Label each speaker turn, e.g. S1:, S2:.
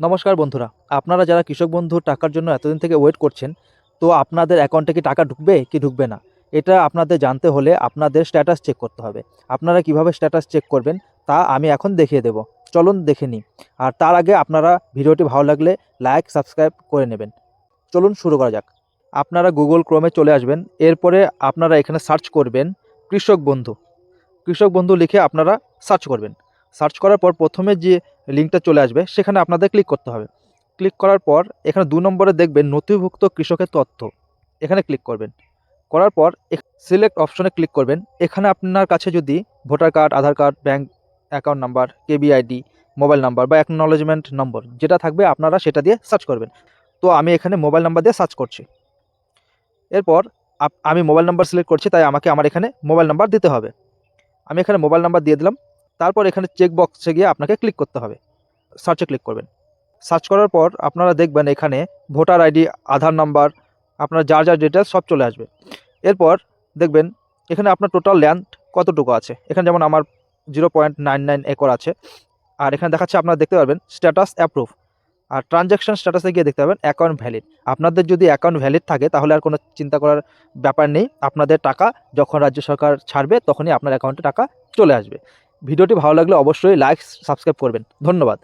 S1: নমস্কার বন্ধুরা, আপনারা যারা কৃষক বন্ধু টাকার জন্য এতদিন থেকে ওয়েট করছেন, তো আপনাদের অ্যাকাউন্টে কি টাকা ঢুকবে কি ঢুকবে না? এটা আপনাদের জানতে হলে আপনাদের স্ট্যাটাস চেক করতে হবে। আপনারা কীভাবে স্ট্যাটাস চেক করবেন, তা আমি এখন দেখিয়ে দেব। চলুন দেখে নিই। আর তার আগে আপনারা ভিডিওটি ভালো লাগলে লাইক সাবস্ক্রাইব করে নেবেন। চলুন শুরু করা যাক। আপনারা গুগল ক্রোমে চলে আসবেন, এরপরে আপনারা এখানে সার্চ করবেন কৃষক বন্ধু। কৃষক বন্ধু লিখে আপনারা সার্চ করবেন। সার্চ করার পর প্রথমে যে লিঙ্কটা চলে আসবে, সেখানে আপনাদের ক্লিক করতে হবে। ক্লিক করার পর এখানে দু নম্বরে দেখবেন নথিভুক্ত কৃষকের তথ্য। এখানে ক্লিক করবেন। করার পর সিলেক্ট অপশনে ক্লিক করবেন। এখানে আপনার কাছে যদি voter card, Aadhaar card bank account number KBID mobile number বা অ্যাকনোলজমেন্ট নম্বর যেটা থাকবে আপনারা সেটা দিয়ে সার্চ করবেন। তো আমি এখানে মোবাইল নাম্বার দিয়ে সার্চ করছি। এরপর আমি মোবাইল নাম্বার সিলেক্ট করছি, তাই আমাকে আমার এখানে মোবাইল নাম্বার দিতে হবে। আমি এখানে মোবাইল নাম্বার দিয়ে দিলাম। তারপর এখানে চেক বক্সে গিয়ে আপনাকে ক্লিক করতে হবে। সার্চে ক্লিক করবেন। সার্চ করার পর আপনারা দেখবেন এখানে ভোটার আইডি আধার নাম্বার আপনার যার যার ডিটেলস সব চলে আসবে। এরপর দেখবেন এখানে আপনার টোটাল ল্যান্ড কতটুকু আছে? এখানে যেমন আমার zero point nine nine acre আছে। আর এখানে দেখাচ্ছে আপনারা দেখতে পারবেন স্ট্যাটাস অ্যাপ্রুভ আর ট্রানজ্যাকশন স্ট্যাটাসে গিয়ে দেখতে পাবেন অ্যাকাউন্ট ভ্যালিড আপনাদের যদি অ্যাকাউন্ট ভ্যালিড থাকে তাহলে আর কোনো চিন্তা করার ব্যাপার নেই। আপনাদের টাকা যখন রাজ্য সরকার ছাড়বে তখনই আপনার অ্যাকাউন্টে টাকা চলে আসবে। ভিডিওটি ভালো লাগলে অবশ্যই লাইক সাবস্ক্রাইব করবেন। ধন্যবাদ।